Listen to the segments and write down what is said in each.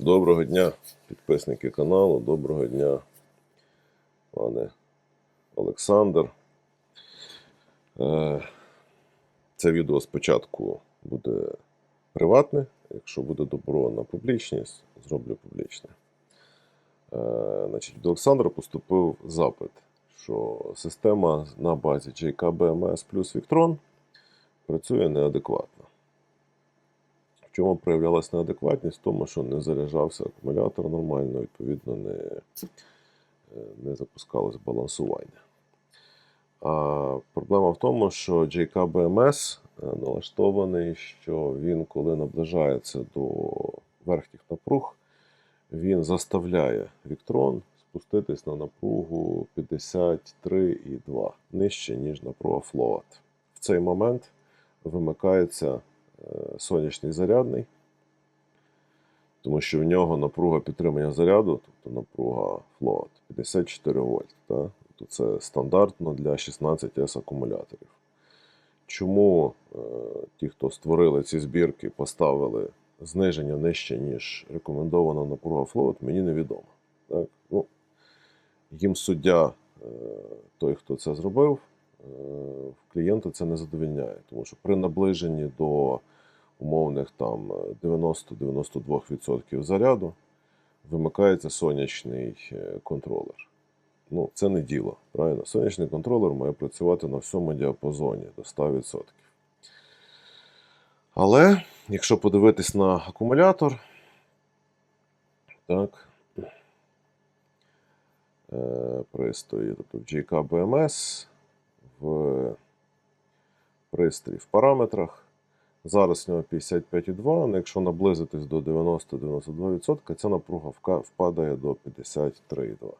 Доброго дня, підписники каналу. Доброго дня, пане Олександр. Е, Це відео спочатку буде приватне. Якщо буде добро на публічність, зроблю публічне. Е, Значить, від Олександра поступив запит, що система на базі JKBMS плюс Victron працює неадекватно. Чому проявлялася неадекватність? В тому, що не заряджався акумулятор нормально, відповідно, не, е, не запускалось балансування. А проблема в тому, що JKBMS е, налаштований, що він, коли наближається до верхніх напруг, він заставляє Віктрон спуститись на напругу 53,2 нижче, ніж напруга Float. В цей момент вимикається сонячний зарядний, тому що в нього напруга підтримання заряду, тобто напруга float 54 вольт. Та? Тобто це стандартно для 16С акумуляторів. Чому е, ті, хто створили ці збірки, поставили зниження нижче, ніж рекомендована напруга float, мені невідомо. Так? Ну, їм суддя, е, той, хто це зробив, е, клієнта це не задовільняє, тому що при наближенні до умовних там 90-92% заряду вимикається сонячний е, контролер. Ну, це не діло. Правильно? Сонячний контролер має працювати на всьому діапазоні до 100%. Але якщо подивитись на акумулятор, так, е, пристрої, тобто в JKBMS, в пристрій в параметрах. Зараз в нього 55,2, але якщо наблизитись до 90-92%, ця напруга впадає до 53,2.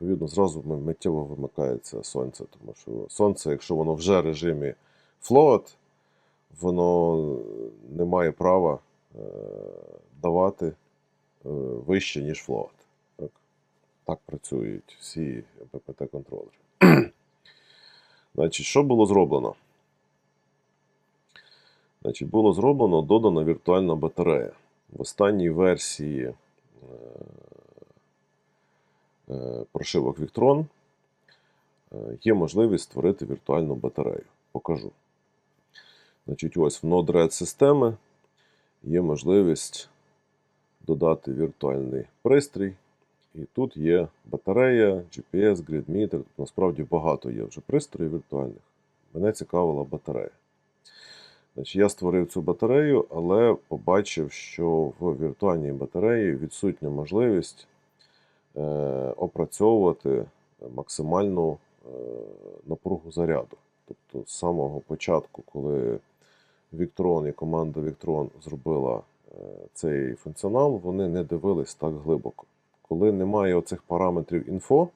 Відповідно, зразу миттєво вимикається сонце, тому що сонце, якщо воно вже в режимі float, воно не має права е, давати е, вище, ніж float. Так, так працюють всі ППТ-контролери. Значить, що було зроблено? Значить, було зроблено додана віртуальна батарея. В останній версії е, е, прошивок Victron е, є можливість створити віртуальну батарею. Покажу. Значить, ось в Node-RED системи є можливість додати віртуальний пристрій. І тут є батарея, GPS, gridmeter. Насправді багато є вже пристроїв віртуальних. Мене цікавила батарея. Значить, я створив цю батарею, але побачив, що в віртуальній батареї відсутня можливість е, опрацьовувати максимальну е, напругу заряду. Тобто з самого початку, коли Victron і команда Victron зробила е, цей функціонал, вони не дивились так глибоко. Коли немає оцих параметрів інфо,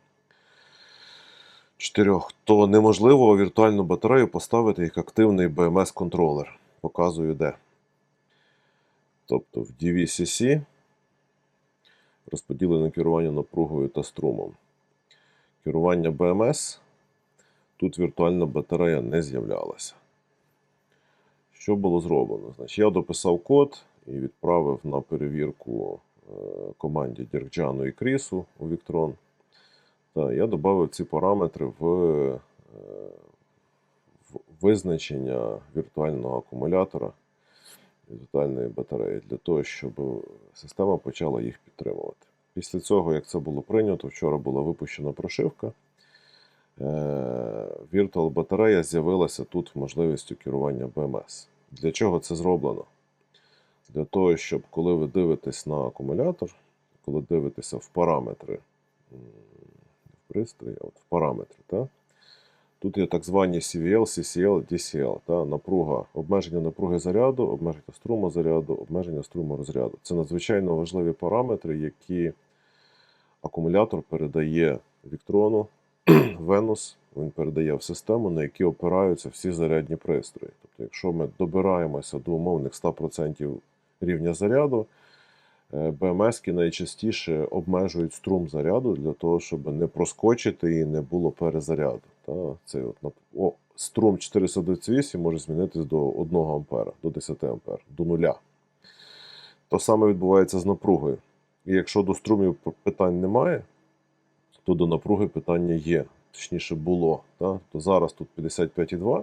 чотирьох, то неможливо віртуальну батарею поставити як активний BMS-контролер. Показую де. Тобто в DVCC розподілене керування напругою та струмом. Керування BMS тут віртуальна батарея не з'являлася. Що було зроблено? Значить, я дописав код і відправив на перевірку команді Діркджану і Крісу у Victron. Та я додав ці параметри в, е, в визначення віртуального акумулятора віртуальної батареї для того, щоб система почала їх підтримувати. Після цього, як це було прийнято, вчора була випущена прошивка. Virtual батарея з'явилася тут можливістю керування BMS. Для чого це зроблено? Для того, щоб коли ви дивитесь на акумулятор, коли дивитеся в параметри в пристрої, от в параметри, та? тут є так звані CVL, CCL, DCL, та? напруга, обмеження напруги заряду, обмеження струму заряду, обмеження струму розряду. Це надзвичайно важливі параметри, які акумулятор передає Віктрону, Венус, він передає в систему, на які опираються всі зарядні пристрої. Тобто, якщо ми добираємося до умовних 100% рівня заряду, БМС найчастіше обмежують струм заряду для того, щоб не проскочити і не було перезаряду. Та? Цей от, о, струм 428 може змінитись до 1 ампера, до 10 ампер, до нуля. То саме відбувається з напругою. І якщо до струмів питань немає, то до напруги питання є. Точніше було. Так? То зараз тут 55,2.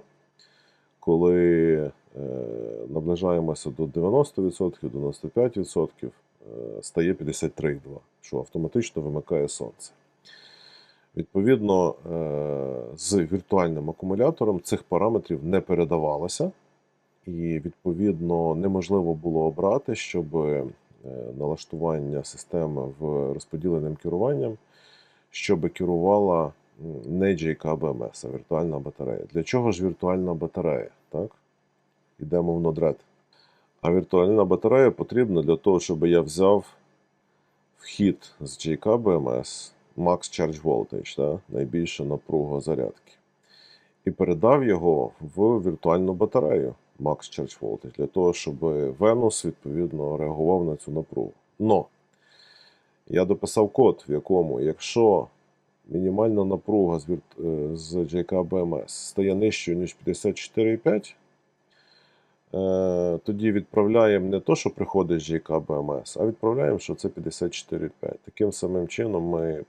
Коли е, наближаємося до 90%, 95%, е, стає 53,2, що автоматично вимикає сонце. Відповідно, е, з віртуальним акумулятором цих параметрів не передавалося, і відповідно неможливо було обрати, щоб е, налаштування системи в розподіленим керуванням, щоб керувала не JK BMS, а віртуальна батарея. Для чого ж віртуальна батарея? Так? Йдемо в Node-RED. А віртуальна батарея потрібна для того, щоб я взяв вхід з JK BMS, Max Charge Voltage, да, найбільша напруга зарядки, і передав його в віртуальну батарею Max Charge Voltage, для того, щоб Venus відповідно реагував на цю напругу. Но я дописав код, в якому, якщо мінімальна напруга з, е, JK BMS стає нижчою, ніж 54,5, Е, тоді відправляємо не то, що приходить з JK а відправляємо, що це 54,5. Таким самим чином ми е,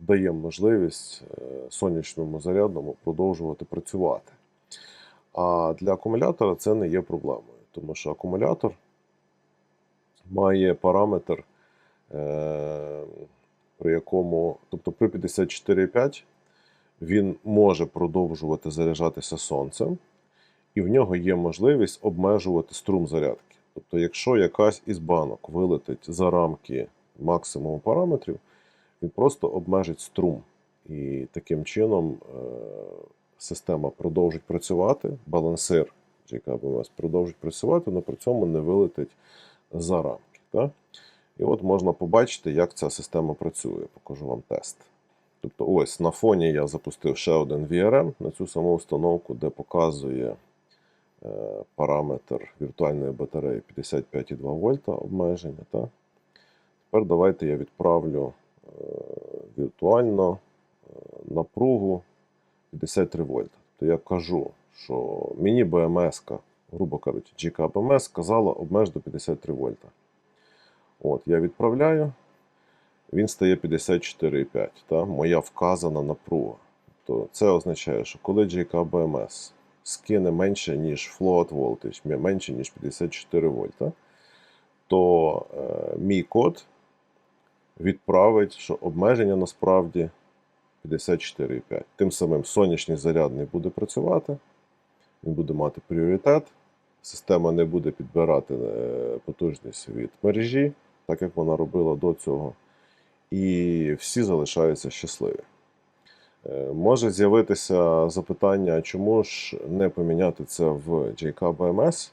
даємо можливість е, сонячному зарядному продовжувати працювати. А для акумулятора це не є проблемою, тому що акумулятор має параметр, е, при якому, тобто при 54,5 він може продовжувати заряджатися сонцем і в нього є можливість обмежувати струм зарядки. Тобто, якщо якась із банок вилетить за рамки максимуму параметрів, він просто обмежить струм. І таким чином е, система продовжить працювати, балансир GKBMS продовжить працювати, але при цьому не вилетить за рамки. Так? І от можна побачити, як ця система працює. Покажу вам тест. Тобто, ось на фоні я запустив ще один VRM на цю саму установку, де показує параметр віртуальної батареї 55,2 вольта обмеження. Та? Тепер давайте я відправлю е, віртуально е, напругу 53 вольта. То я кажу, що мені БМС, грубо кажучи, GK BMS сказала обмеж до 53 вольта. От, я відправляю, він стає 54,5. Та? Моя вказана напруга. То це означає, що коли GK BMS скине менше, ніж float voltage, менше, ніж 54 вольта, то е, мій код відправить, що обмеження насправді 54,5. Тим самим сонячний зарядний буде працювати, він буде мати пріоритет, система не буде підбирати е, потужність від мережі, так як вона робила до цього. І всі залишаються щасливі. Е, Може з'явитися запитання, чому ж не поміняти це в JK BMS?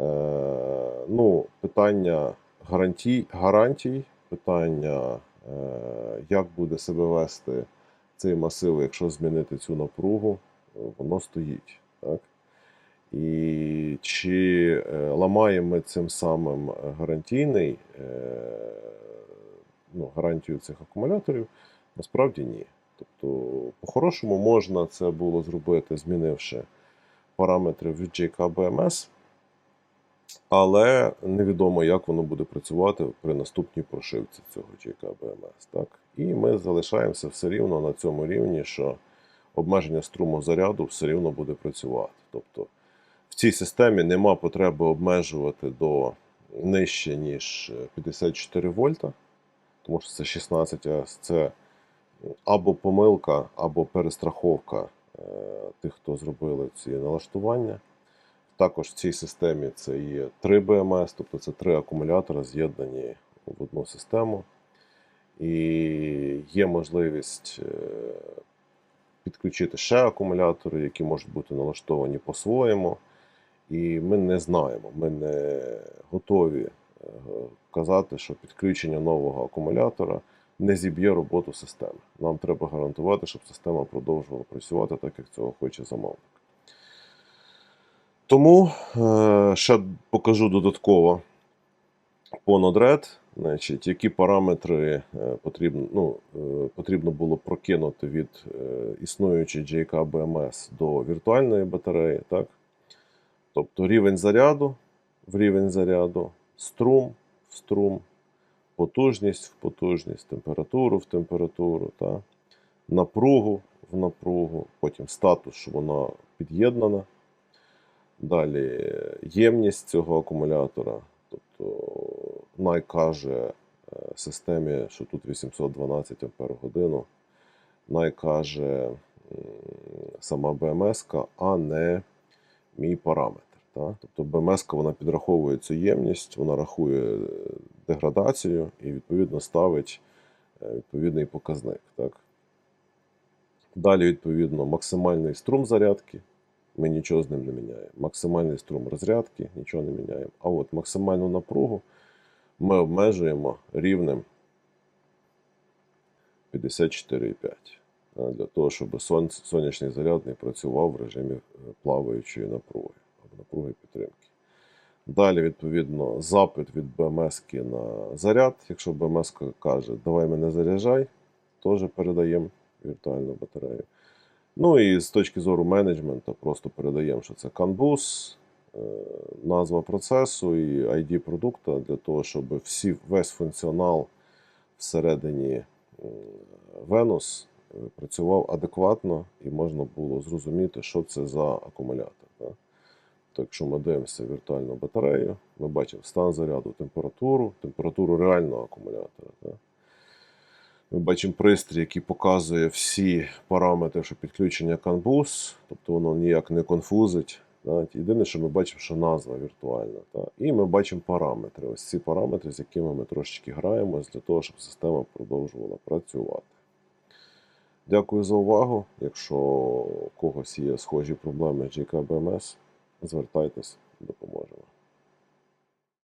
Е, Ну, питання гарантій, гарантій, питання, е, як буде себе вести цей масив, якщо змінити цю напругу, воно стоїть. Так? І чи ламаємо ми цим самим гарантійний, ну, гарантію цих акумуляторів? Насправді ні. Тобто, по-хорошому можна це було зробити, змінивши параметри від JK BMS, але невідомо, як воно буде працювати при наступній прошивці цього JK BMS. Так? І ми залишаємося все рівно на цьому рівні, що обмеження струму заряду все рівно буде працювати. Тобто в цій системі нема потреби обмежувати до нижче, ніж 54 вольта, тому що це 16 А, це або помилка, або перестраховка е, тих, хто зробили ці налаштування. Також в цій системі це є 3 БМС, тобто це три акумулятори з'єднані в одну систему. І є можливість е, підключити ще акумулятори, які можуть бути налаштовані по-своєму. І ми не знаємо, ми не готові е, казати, що підключення нового акумулятора не зіб'є роботу системи. Нам треба гарантувати, щоб система продовжувала працювати так, як цього хоче замовник. Тому е, ще покажу додатково по Node-RED, значить, які параметри е, потрібно, ну, е, потрібно було прокинути від існуючої JK BMS до віртуальної батареї. Так? Тобто рівень заряду в рівень заряду, струм в струм, потужність в потужність, температуру в температуру, та? напругу в напругу, потім статус, що вона під'єднана. Далі ємність цього акумулятора. Тобто най каже е, системі, що тут 812 Ампер годину. Най каже сама БМС, а не мій параметр. Та? Тобто БМС вона підраховує цю ємність, вона рахує е, деградацію і відповідно ставить е, відповідний показник. Так? Далі, відповідно, максимальний струм зарядки. Ми нічого з ним не міняємо. Максимальний струм розрядки, нічого не міняємо. А от максимальну напругу ми обмежуємо рівнем 54,5. Для того, щоб сонячний заряд не працював в режимі е, плаваючої напруги або напруги підтримки. Далі, відповідно, запит від БМС на заряд. Якщо БМС каже, давай мене заряджай, теж передаємо віртуальну батарею. Ну і з точки зору менеджменту, просто передаємо, що це CAN-BUS, е, назва процесу і ID продукту для того, щоб всі, весь функціонал всередині Venus е, працював адекватно і можна було зрозуміти, що це за акумулятор. Так? То якщо ми дивимося віртуальну батарею, ми бачимо стан заряду, температуру, температуру реального акумулятора. Так? Ми бачимо пристрій, який показує всі параметри, що підключення CAN-BUS, тобто воно ніяк не конфузить. Да? Єдине, що ми бачимо, що назва віртуальна. Да? І ми бачимо параметри. Ось ці параметри, з якими ми трошечки граємось для того, щоб система продовжувала працювати. Дякую за увагу. Якщо у когось є схожі проблеми з GKBMS, звертайтесь, допоможемо.